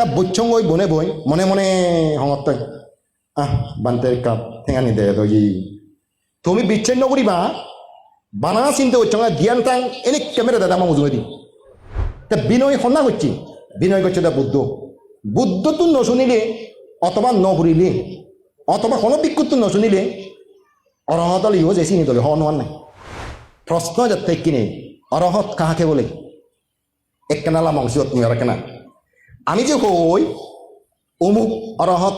তা বুচ্ছং ওই বনে বই, মনে মনে হঙত আহ, বান্তের কাপ, ঠেঙানি দে তো তুমি বিচ্ছিন্ন করিবা? বানা চিন্তা করছ জ্ঞান টাং এনে ক্যামেরা দাদা আমার দি তা বিনয় সন্না করছি বিনয় করছে তা বুদ্ধ। বুদ্ধ তো নশুনিলে, অথবা নঘুরিলে অথবা কোনো বিক্ষুত নশুনিলে, অরহতল ইহো যে চিনি তলে হওয়ার নাই। প্রশ্ন যাতে কিনে, অরহত কাহাকে বলে? একখানালা মাংসত নিয়ে কেনা। আমি যে কই অমুক অরহত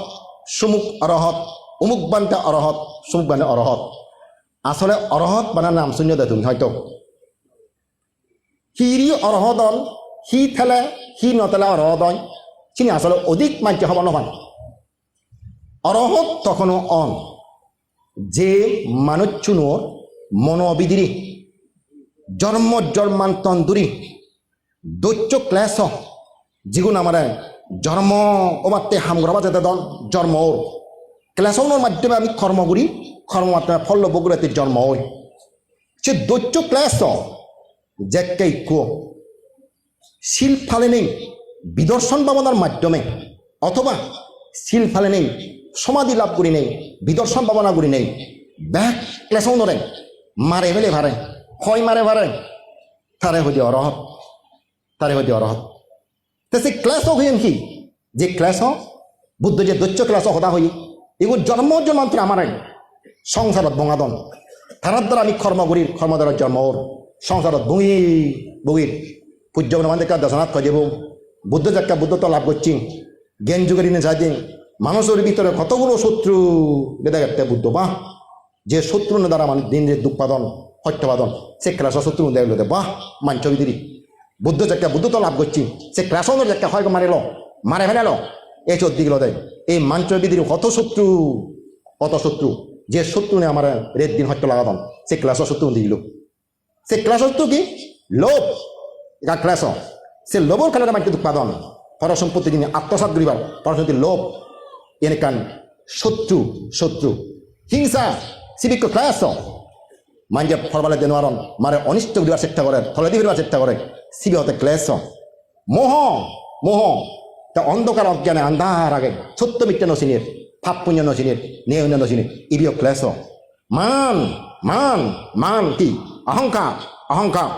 সুমুক অরহত অমুক বানতে অরহত সুমুক বানে অরহত আসলে অরহত বানার নাম শূন্য দে তুমি, হয়তো। হিরি অরহদন হি থেলে, হি নতেলে অরহদন চিনি, আসলে অধিক মাঞ্চ হব নহয় অরহত তখনও অন। যে মানুষচুনোর মনোবিদিরি। জন্ম জন্মান্তন্দুরি। দৈত্য ক্লেশ। যিগুণ আমার, জন্ম ওমাত্তে হামগ্রবা যেতে দন জন্ম ওর। মাধ্যমে আমি কর্ম করি, কর্ম মাধ্যমে ফল বগুড়াতে জন্ম ওই। সে দৈত্য ক্লেশ জেকে কুয়। শিল ফালে নেই বিদর্শন ভাবনার মাধ্যমে, অথবা শিল ফালে নেই, সমাধি লাভ করি নেই, বিদর্শন ভাবনা করি নেই। ব্যাক ক্লেশও নরে মারে ফেলে ভারে, হয় মারে ভারে, তারে হইতে অরহত, তারে হইতে অরহত। ক্লেশ হইন কি? যে ক্লেশ বুদ্ধ যে দৈত্য ক্লেশ হতা হই। এগুলো জন্ম জন্মান্তরে আমার সংসারত বঙাদন তারার দ্বারা আমি কর্ম করি কর্ম দ্বারা জন্ম ওর। সংসারত বঙি বগির পূজ্য আমাদের দশনাথ যাব বুদ্ধ যাক্কা বুদ্ধ তো লাভ করছি। জ্ঞান যুগের ইনে যাই দিন। মানুষের ভিতরে কতগুলো শত্রু? বেদা গেতে বুদ্ধ, বাহ। যে শত্রু দ্বারা মানুষ দিন যে দুঃপাদন সত্যবাদন সে ক্লাস শত্রু দেখল বাহ। মাঞ্চ বিদিরি। বুদ্ধ যাক্কা বুদ্ধ তো লাভ করছি। সে ক্লাসনের যাক্কা হয় মারিল মারে ফেলাল এই চোদ্দি গেল দেয় এই মাঞ্চ বিদিরি কত শত্রু কত শত্রু? যে শত্রু নে আমার রেড দিন হত্যা লাগাতাম, সে ক্লাস শত্রু দিল। সে ক্লাস শত্রু কি? লোভ। এটা ক্লাস। সে লোভর খেলাটা মানতে উৎপাদন। পর সম্পত্তি যিনি আত্মসাত করিবার, পরসম্পত্তি লোভ। এনে কান, শত্রু শত্রু। হিংসা সিবিক ক্লাস। মানজে ফলবালে দেন মারে অনিষ্ট করিবার চেষ্টা করে, ফলদি করিবার চেষ্টা করে। সিবি হতে ক্লেশ। মোহ মোহ। তা অন্ধকার অজ্ঞানে আন্ধার আগে। সত্য মিথ্যা নচিনির ফাপ পুণ্য নচিনির নেয় নচিনির, ইবিও ক্লেশ। মান মান মান কি? অহংকার অহংকার।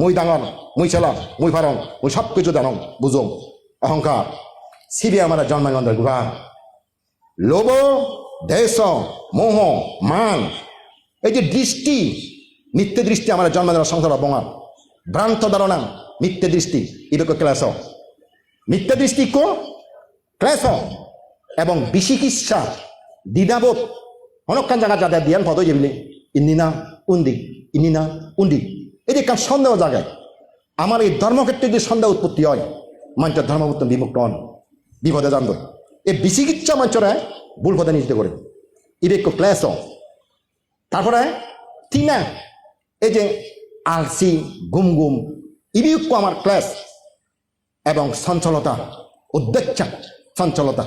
মুই ডাঙর, মুই চেলা মুই ফারং, মুই সব কিছু জানং বুঝং অহংকার। সিবি আমার জন্মানন্দের গুহা। লোভ, দেশ, মোহ, মান এই যে দৃষ্টি মিথ্যে দৃষ্টি আমার জন্ম দেওয়ার সংসার বঙা ভ্রান্ত ধারণা মিথ্যে দৃষ্টি ইবেক ক্লাস মিথ্যে দৃষ্টি কো? ক্লাস এবং বিচিকিৎসা দ্বিধাবোধ অনেকখান জায়গা যাদের দিয়ান ফটো যেবিলি ইন্দিনা উন্দি ইন্দিনা উন্দি। এই যে কার সন্দেহ জায়গায় আমার এই ধর্মক্ষেত্রে যদি সন্দেহ উৎপত্তি হয় মানুষের ধর্মভুক্ত বিমুক্ত হন, বিপদে জানব। এই বিচিকিৎসা মানুষরা ভুল পথে নিশ্চিত করে। ইবেক ক্লাস তারপরে তিনা এই যে আলসি গুম গুম ইবিউক্য আমার ক্লাস এবং সঞ্চলতা উদ্বেচ্ছা সঞ্চলতা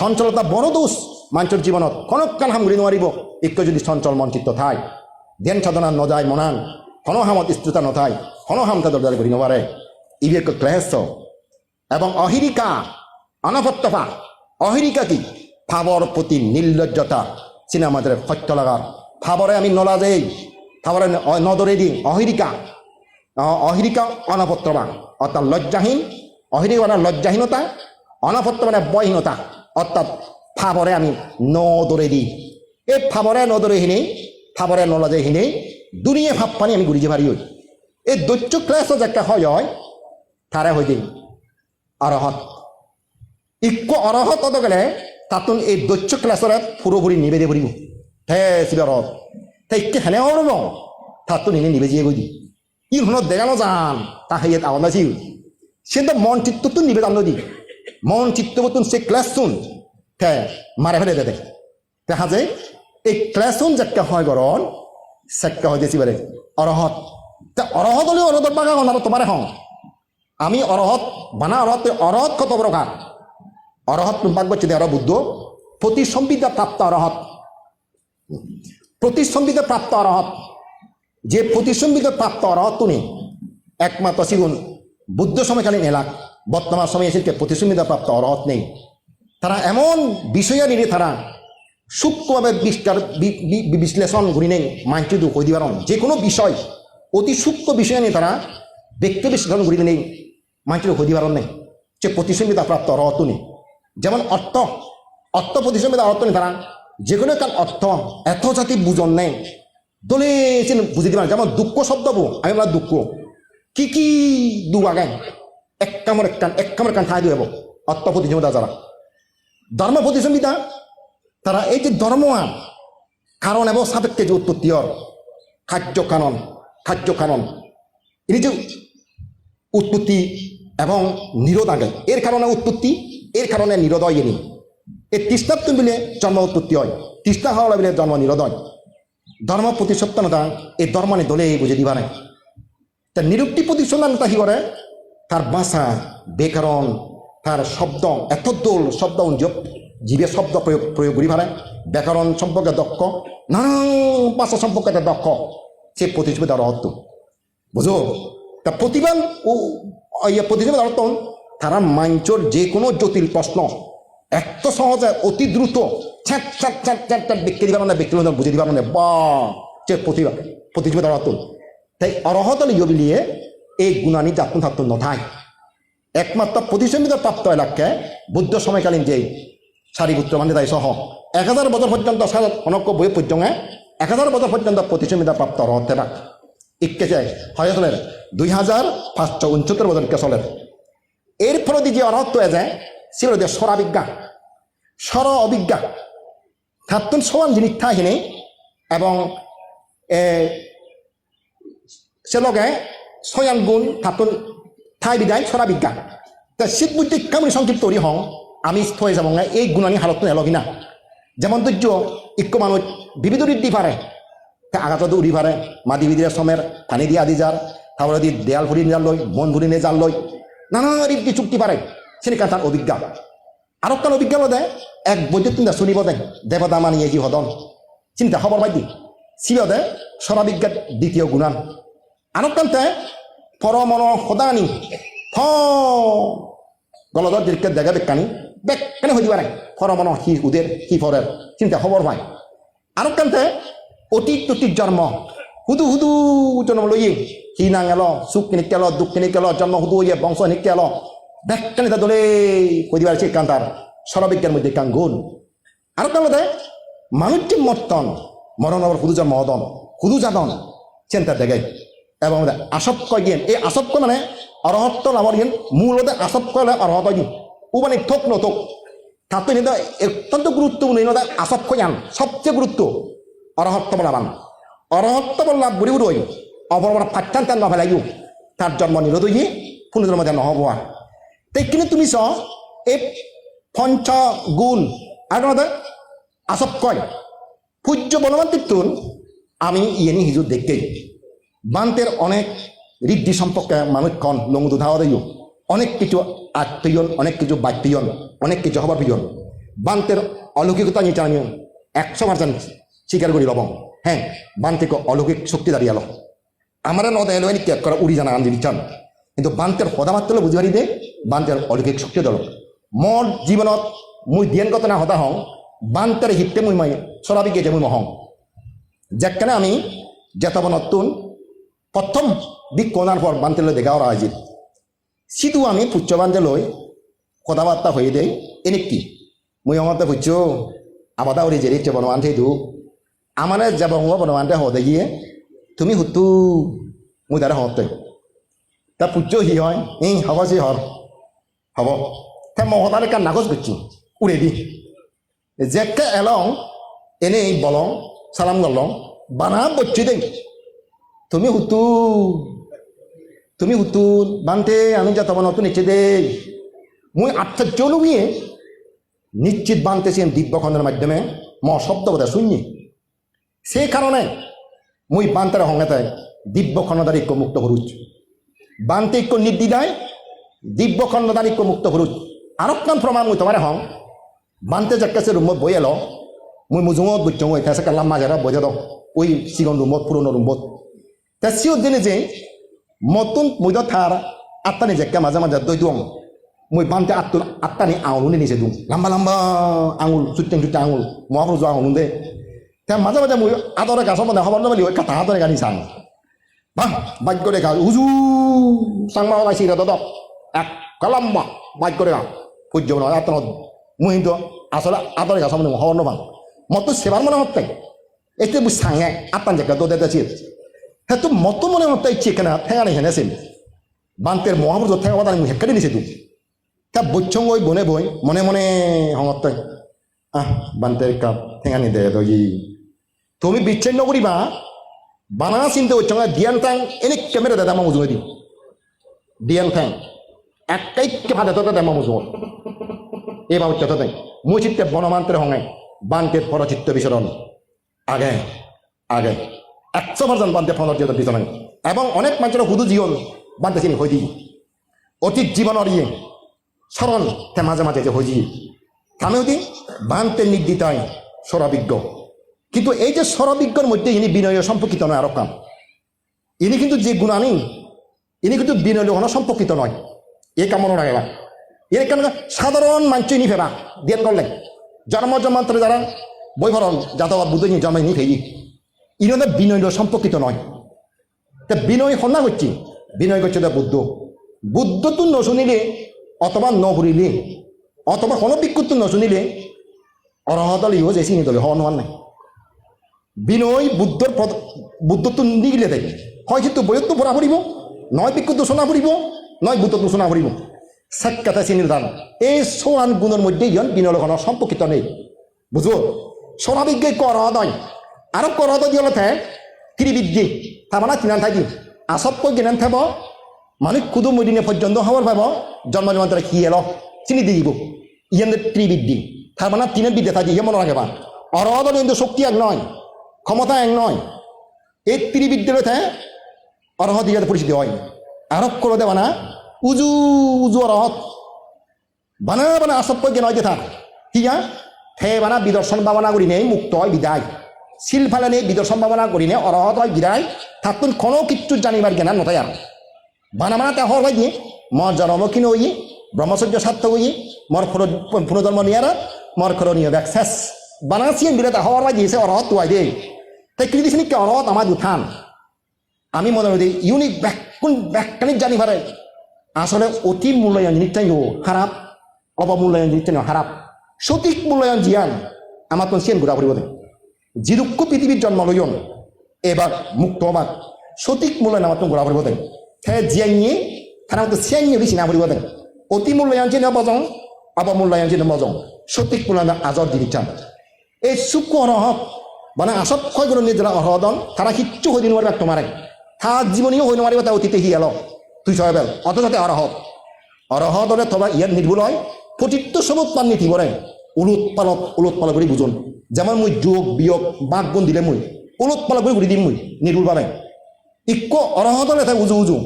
সঞ্চলতা বড় দোষ মানুষের জীবনত। কনকাল হাম ঘুরি নোৱাৰিব একটু যদি চঞ্চল মনচিত্ত থাই। ধ্যান সাধনা নযায় মনান হনহামত স্থিৰতা নথাই হনহামতা দরজারে ঘুরি নবারে ইবিউক্য ক্লেশ এবং অহিরিকা অনপত্যপা অহিরিকা কি? ভাৱৰ প্ৰতি নিৰ্লজ্জতা চিনে আমাদের সত্য লাগার ভাৱৰে আমি নলাজেই ভাৱৰে ন- নদৰে দিম অহিৰিকা অ- অহিৰিকা অনপত্ৰবান অৰ্থাৎ লজ্জাহীন অহিৰিকা মানে লজ্জাহীনতা অনপত্র মানে বয়হীনতা অর্থাৎ ভাৱৰে আমি নদৰে দি এই ভাৱৰে নদৰে হিনেই ভাৱৰে নলজে হিনেই, দুনিয়া ভাৱ পানী আমি যে পারি হই। এই দৈত্য ক্লাস একটা হয় হয় তাৰে হৈ দিম অৰহত ইক্য অৰহত অত গেলে, তাতোন এই দৈত্য ক্লাছৰে পুরোপুরি নিবেদে পড়িব হে শিবরত তাই ইক্কে হেনে অরব তাতোন এনে নিবে জিয়ে গই ই শুনত দেখানো যান তা হেয়াত আওয়াজ আছিল সে তো মন চিত্ত তো নিবে জানো দি মন চিত্ত মতন সে ক্লাস শুন হে মারে ফেলে দে দেখা যায় এই ক্লাস শুন যাকে হয় গরণ সেক্কা হয় দিয়েছি বারে অরহত তা অরহত হলে অরহতর বাগা হন তোমারে হং আমি অরহত বানা অরহত অরহত কত প্রকার অরহত বচ্চে অর বুদ্ধ? প্রতিসম্বিদা প্রাপ্ত অরহত প্রতিসম্বিদা প্রাপ্ত অরহত। যে প্রতিসম্বিদা প্রাপ্ত অরহত তুমি একমাত্র সিগুন বুদ্ধ সময়কালীন এলাক, বর্তমান সময়ে এসে প্রতিসুবিধা প্রাপ্ত অরহত নেই। তারা এমন বিষয় নিয়ে তারা সূক্ষ্মভাবে বিস্তার বি- বি- বিশ্লেষণ করি নেই মানচিত কই দিবার যে কোনো বিষয়, অতি সূক্ষ্ম বিষয় নিয়ে তারা ব্যক্তি বিশ্লেষণ করি নেই মানচিত কই দিবার নেই সে প্রতিসুবিধা প্রাপ্ত অর্থ নেই যেমন অর্থ অর্থ প্রতিসুবিধা অর্থ নেই তারা যে কোনো একটা অর্থ এত জাতি বুঝন নেই। দলে বুঝে দিবার যেমন দুঃখ শব্দ আমি আমরা দুঃখ। কি কি দু আগায়? এক কামর এক কান, এক কামর কান ঠাই দিব অর্থ প্রতিযোগিতা যারা। ধর্ম প্রতিযোগিতা, তারা এই যে ধর্ম কারণ এবং সাপেক্ষে যে উৎপত্তি হর খাদ্য কানন খাদ্য কানন। এই যে উৎপত্তি এবং নিরোধ আগে এর কারণে উৎপত্তি, এর কারণে নিরোধ এনি এই তৃষ্ণাত্ম মিলে জন্ম উৎপত্তি হয়। তৃষ্ণা হওয়া মিলে জন্ম নিরোধ হয়। ধর্ম প্রতিসত্তনতা এই ধর্ম নি দলে বুঝে দিবা নাই। তা নিরুক্তি প্রতিসন্ধানতা কি করে? তার ভাষা ব্যাকরণ, তার শব্দ এত দোল শব্দ অঞ্জব জীবে শব্দ প্রয়োগ প্রয়োগ করি পারে ব্যাকরণ সম্পর্কে দক্ষ, নানান ভাষা সম্পর্কে একটা দক্ষ। সে প্রতিযোগিতা অর্থ। বুঝো? তা প্রতিবান ও ইয়ে প্রতিযোগিতা অর্থ তারা মাঞ্চর যে কোনো জটিল প্রশ্ন এত সহজে, অতি দ্রুত ছ্যাট ছ্যাট ছ্যাট ছ্যাট ছ্যাট ব্যক্তি দিবার মানে ব্যক্তি বুঝে দিবার মানে বা সে প্রতিভা প্রতিযোগিতা অর্থ তাই অরহত লিয়ে এই গুণানি যাত্ন থাকত নথায় একমাত্র প্রতিসম্বিত প্রাপ্ত এলাকায় বুদ্ধ সময়কালীন যে সারিপুত্র মানে তাই সহ এক হাজার বছর পর্যন্ত অনক্য বই পর্যন্ত এক হাজার বছর পর্যন্ত প্রতিসম্বিত প্রাপ্ত রহতে বা ইকেছে হয় দুই হাজার পাঁচশো উনসত্তর বছরকে চলের এর ফলদি যে অরহত্ব হয়ে যায় হলো যে স্বরাবিজ্ঞা স্বর অভিজ্ঞা থাকুন সমান জিনিস থাহিনে এবং এ, সে লগে ছয়ান গুণ থাকুন ঠাই বিদায় ছড়া বিজ্ঞান তা শীত বুদ্ধি কেমন সংক্ষিপ্ত তৈরি হং? আমি থয়ে যাব না এই গুণানি হালত এলগি না যেমন ধৈর্য ইক্য মানুষ বিবিধ ঋদ্ধি পারে তা আঘাত উড়ি পারে মাদি বিদির সমের পানি দিয়ে আদি যার তারপরে দি দেয়াল ভরি জাল লই মন ভরি নিয়ে জাল লই নানা ঋদ্ধি চুক্তি পারে সেনেকা তার অভিজ্ঞা। আর কান অভিজ্ঞা দেয় এক বৈদ্যুত চিন্তা শুনিব দেয় দেবতা মানিয়ে কি হদন চিন্তা, খবর পাই দি সিবদে স্বরাবিজ্ঞাত দ্বিতীয় গুণান। আনকান্তে পরমন সদানি ফ গলদর দীর্ঘ দেখা বেকানি বেকানি হয়ে দিবা নাই। পরমন সি উদের, সি ফরের চিন্তা, খবর পাই। আনকান্তে অতীত অতীত জন্ম। হুদু হুদু জন্ম লই সি নাঙেল, সুখ কিনে কেল দুঃখ কিনে কেল জন্ম হুদু ইয়ে বংশ নিক কেল বেকানি তা দলে কই দিবার সে কান্তার স্বরবিজ্ঞান মধ্যে কান গুণ। আর কান মানুষটি মর্তন, মরণ আবার হুদু জন্ম হদন হুদু জাদন চিন্তা দেখাই এবং আসক্ত গিয়েন এই আসক্ত মানে অরহত্ব নামৰ গিয়েন মূলতে আসক্ত হলে অরহত গিয়ে ও মানে থোক। নথোক তাতে নিতে অত্যন্ত গুরুত্বপূর্ণ ইনতে আসক্ত জ্ঞান। সবচেয়ে গুরুত্ব অরহত্ব বলা মান অরহত্ব বলা বুড়ি বুড়ি অপরমান ফাটান তেন নভেলাইও তার জন্ম নিরোধ গিয়ে পুনর্জন্ম দেন নহব আর তাই কিন্তু তুমি চ এই পঞ্চ গুণ আর আসক্তই পূজ্য বলবান তিপ্তুন, আমি ইয়েনি হিজুর দেখতেই বান্তের অনেক ঋদ্ধি সম্পর্কে মানুষক্ষণ লঙ্গু ধাওয়া দিও অনেক কিছু আত্মীয়ন, অনেক কিছু বাত্যিয়ন অনেক কিছু হবার প্রিয়ন বান্তের অলৌকিকতা নিয়ে জানিও একশো পার্সেন্ট স্বীকার করি লবং। হ্যাঁ বান্তিক অলৌকিক শক্তি দাঁড়িয়ে আলো আমার নদ এলো করা উড়ি জানা আন্দি দিচ্ছান কিন্তু বান্তের সদা মাত্র বুঝি দে বান্তের অলৌকিক শক্তি দল মোৰ জীৱনত মই ধ্যান কথা না সদা হওঁ বান্তের হিতে মই মই চৰাবি গেজে মই মহং। যেখানে আমি জেতাব নতুন প্রথম দিক কোনার পর বানতে দেখা ওরা আজির সিধু আমি পুচ্ছ বান্ধে লই কথাবার্তা হয়ে দেই, এনে কি? মুই আমার পুচ্ছ, আবাদা ওরে জেরি ইচ্ছে বনবান দু আমার যাব বনবানতে হদে গিয়ে তুমি হুতু, মুই তারা হতে তা পুচ্ছ হি হয় এই হব সি হর হব তা মহতারে কার নাকচ করছি উড়ে দি জেকে এলং এনেই বলং সালাম গলং বানা বচ্ছি দেই তুমি হুতু তুমি হুতু বানতে আমি যত নতুন নিচ্ছে দে মুই আশ্চর্য লুকিয়ে নিশ্চিত বানতেছেন দিব্যখণ্ডের মাধ্যমে ম শব্দ কথা শুনি সেই কারণে মুই বান্তার হঙ্গাতে দিব্যখণ্ডদার ঐক্য মুক্ত হরুচ বান্তে ঐক্য নির্দিদায় দিব্যখণ্ডদার ঐক্য মুক্ত হরুচ আরক্ষণ প্রমাণ মুই তোমার হং বান্তে যাকে রুমত বই এলো। মুই মুজুঙত বুঝছ মুই তাছে কালাম মাঝেরা বজে দাও। ওই সিগন রুমত পুরনো রুমত তা সিও দিনে যে মতন মুইদ থার আত্মানি জেক্কা মাঝে মাঝে দৈ দুং মই বানতে আত্ম আত্মানি আঙুল নিছে দিওঁ লাম্বা লাম্বা আঙুল চুটেং চুটে আঙুল। মহাপুৰুষ যোৱা আঙুল দে তেওঁ মাজে মাজে মই আদৰে গাছৰ মানে খবৰ নাপালি কাটা হাতৰে গাড়ী চাং বাহ বাক্য দেখা উজু চাংমা ওলাইছি রে দাদা। এক কালাম্বা বাক্য দেখা সূর্য মনে হয় আত্মা মই কিন্তু আসলে আদরে গাছ মানে খবর নাপাং মতো সেবার মনে হতে এতে সাঙে, আত্মান জায়গা তো দেখাচ্ছি হ্যাঁ তো মতো মনে হতে ইচ্ছে কেনা ঠেঙানি হেনেছিল বান্তের মহাপুরুষ ঠেঙা বাদানি মুখ হেকারি নিছে তুই তা বচ্ছং ওই বনে বই, মনে মনে হঙত আহ, বান্তের কাপ ঠেঙানি দে তো ই তুমি বিচ্ছিন্ন করিবা বানা চিন্তা করছ দিয়ান ট্যাং এনে ক্যামেরা দাদা আমার মুজুয়ে দি দিয়ান ট্যাং একটাই ভাতে তো দাদা আমার মুজুয় এবার উচ্চত তাই মুই চিত্তে বনমান্তের হঙে বান্তের পরচিত্ত বিচরণ আগে আগে। একশো পার্সেন্ট বান্তে পরচিত্ত বিচরণ এবং অনেক মানুষের হুদু জীবন বান্তে চিনি হয়ে অতীত জীবনের ইয়ে স্মরণ তে মাঝে মাঝে যে হয়ে আমি হতি বান্তে নির্দিতায় স্বরাবিজ্ঞ কিন্তু এই যে স্বরাবিজ্ঞর মধ্যে ইনি বিনয় সম্পর্কিত নয় আরও কাম। ইনি কিন্তু যে গুণানি, ইনি কিন্তু বিনয় হন সম্পর্কিত নয়। এই কামনা রাখবা এর কেন সাধারণ মানুষ ইনি ফেরা দিয়ে করলেন জন্ম জন্মান্তরে যারা বৈভরণ বুদ্ধ নিয়ে জন্মাই নি ফেই ইনি বিনয় সম্পর্কিত নয়। তা বিনয় সন্না করছি বিনয় করছে বুদ্ধ বুদ্ধ। তো নশুনিলে অথবা নঘুরিলে অথবা কোনো বিক্ষুত্ব নশুনিলে অরহতল ইহ যে চিনি দলে হওয়া নাই। বিনয় বুদ্ধর বুদ্ধত্ব নিগিলে থাকে হয় কিন্তু বইয়ত্ব পড়া পড়িব নয় বিক্ষুত্ব শোনা পড়িব নয় বুদ্ধত্ব শোনা পড়িব সাক্ষাতে চিনির দান এই সোয়ান গুণের মধ্যে ইয়ন বিনয় লক্ষণের সম্পর্কিত নেই। বুঝো? স্বভাবিজ্ঞ করদয় আরও করদ দিয়লে থে ত্রিবিদ্যে তামানা তিনান থাকি। আসত্য জ্ঞান থাকব মানুষ কুদু মদিনে পর্যন্ত হওয়ার পাব জন্ম জন্মান্তরে কি এলো? চিনি দিব ইয়ান ত্রিবিদ্যি তার মানে তিনের বিদ্যে থাকি ইয়ে মনে রাখবা অরদ শক্তি এক নয়। ক্ষমতা এক নয়। এই ত্রিবিদ্যের থে অরহত ইয়াতে পরিচিতি হয়। আরোপ করে দেওয়া না, উজু উজু অরহত। বানা বানা আসত্য জ্ঞান হয় থাক। হিয়া থে বানা, বিদর্শন ভাবনা করি নেই, মুক্ত হয় বিদায়। শিল ফালে নেই, বিদর্শন ভাবনা করি নেই, অরহত হয় বিদায়। থাকুন, কোনো কিচ্ছু জানিবার জ্ঞান নথায় আর বানা বানা, তে হয় মর জন্ম কিনো হই ব্রহ্মচর্য সার্থক হই মর পুনর্জন্ম নিয়ারা, মর খর নিয়ে শেষ। বানা চিন দিলে তা হওয়ার দিয়েছে অরহত তুয়াই দে। কৃতি কে অরহত আমার উত্থান আমি মনে করি ইউনিক ব্যাকুণ ব্যাখ্যানিক জানি পারে। আসলে অতি মূল্যায়ন জিনিসটাই ও খারাপ অবমূল্যায়ন জিনিসটা খারাপ। সঠিক মূল্যায়ন জিয়ান আমার তো সিয়ান ঘুরা ফুরিব দে যিদুক্ষ পৃথিবীর জন্ম লইন এবার মুক্ত হবার সঠিক মূল্যায়ন আমার তো ঘুরা ফুরিব দে হ্যাঁ জিয়াইয়ে তারা তো সিয়াইয়ে বেশি না ফুরিব দে অতি মূল্যায়ন চিহ্ন বজং অবমূল্যায়ন চিহ্ন বজং। সঠিক মূল্যায়ন আজর চান এই চুকু অরহত মানে আসত ক্ষয়গুলো নিজেরা অহদন তারা কিচ্ছু হই দিন তোমারে তার জীবনীও হই নোৱাৰিব তাৰ অতীতে এল। তুই ছয় বেল। অথচতে অরহত অরহদলে থবা ইয়ার নির্ভুল হয়। প্রতিত্ব সমত মান নীতি বরে উলুত পালত, উলুত পালক করে বুঝুন যেমন মুই যোগ, বিয়োগ বাঘ গুণ দিলে মুই। উলুত পালক করে ঘুরি দিম মুই নির্ভুল পালে ইক্য অরহদলে তাই উজু উজু।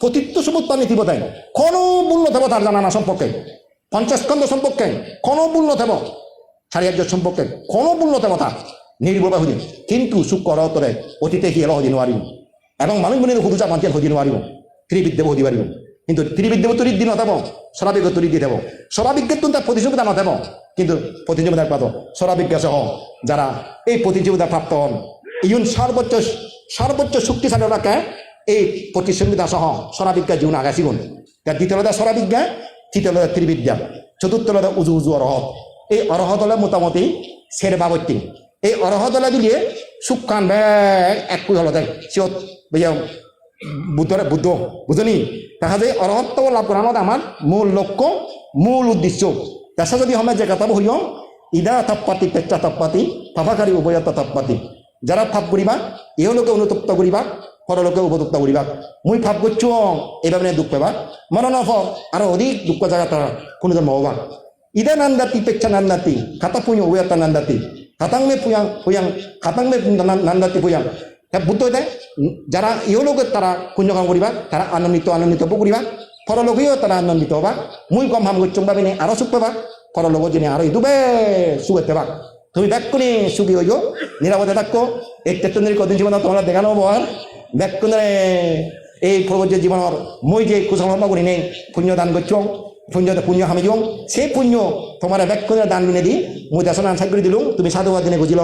প্রতিত্ব সমত মান নীতি বতাই কোনো মূল্য থাকব তার জানা না সম্পর্কে পঞ্চাশ খণ্ড সম্পর্কে কোনো মূল্য থাকব চারিয়ার্য সম্পর্কে কোনো মূল্য থাকব তার কিন্তু সূক্ষ্ম অরহতরে অতীতে সি এল হদি নোৱাৰিম? এবং মানুষ মনে হুদুজা মাতিয়ান হদি নোৱাৰিব ত্রিবিদ্যে হদি পাৰিব কিন্তু ত্রিবিদ্যে তরি দি নথাব স্বরাবিজ্ঞ তরি দি দেব স্বরাবিজ্ঞের তো তার প্রতিযোগিতা নথাব কিন্তু প্রতিযোগিতার পাত। স্বরাবিজ্ঞ সহ যারা এই প্রতিযোগিতা প্রাপ্ত হন ইউন সর্বোচ্চ সর্বোচ্চ শক্তিশালী রাখে এই প্রতিযোগিতা সহ স্বরাবিজ্ঞা জীবন আগাছিগুন তার দ্বিতীয়তা স্বরাবিজ্ঞা তৃতীয়তা ত্রিবিদ্যা চতুর্থতা উজু উজু অরহত এই অরহত হলে মোটামুটি সের বাবত্তি এই অরহত হলে দিলে সুখান ব্যাগ এক কুই হল দেখ সিয়ত বেয়া বুদ্ধরে বুদ্ধ বুঝনি দেখা অরহত্ব লাভ করানোত আমার মূল লক্ষ্য, মূল উদ্দেশ্য। দেখা যদি আমরা যে কথা হইও ইদা তাপ্পাতি পেচ্চা তাপ্পাতি পাপাকারী উভয়তা তাপ্পাতি। যারা ফাপ করিবা এও লোকে অনুতপ্ত করিবা পরলোকে উপতপ্ত করিবা মুই ফাপ করছ এইভাবে দুঃখ পাবা। মনে নফ আরও অধিক দুঃখ জায়গা তারা কোনো জন্ম হবা। ইদা নান্দাতি পেচ্চা নান্দাতি খাতা পুঁয় উভয়তা নান্দাতি। খাতাং মে পুয়াং পুয়াং খাতাং মে নান্দাতি পুয়াং হ্যাঁ বুদ্ধ দেয় যারা ইহলোকে তারা পুণ্যকাম করিবা তারা আনন্দিত আনন্দিত করিবা পরলোকেও তারা আনন্দিত হবা মুই কম ভাম গচ্ছং পাবি নে আরও সুখ পাবা পরলোক যিনি আরও ইদুবে সুখে পাবা তুমি ব্যাকুনি সুখী হইও নিরাপদে থাকো এই তেত্তন্দির কদিন জীবন তোমরা দেখানো হব আর ব্যাকুনে এই প্রবজ্য জীবনের মই যে কুসংস্কার করি নেই পুণ্য দান করছ পুণ্য পুণ্য হামিজং সেই পুণ্য তোমার ব্যাক করে দান মিনে দি, মুই দেশন আনসার করে দিলুম তুমি সাধুবাদ দিনে বুঝিল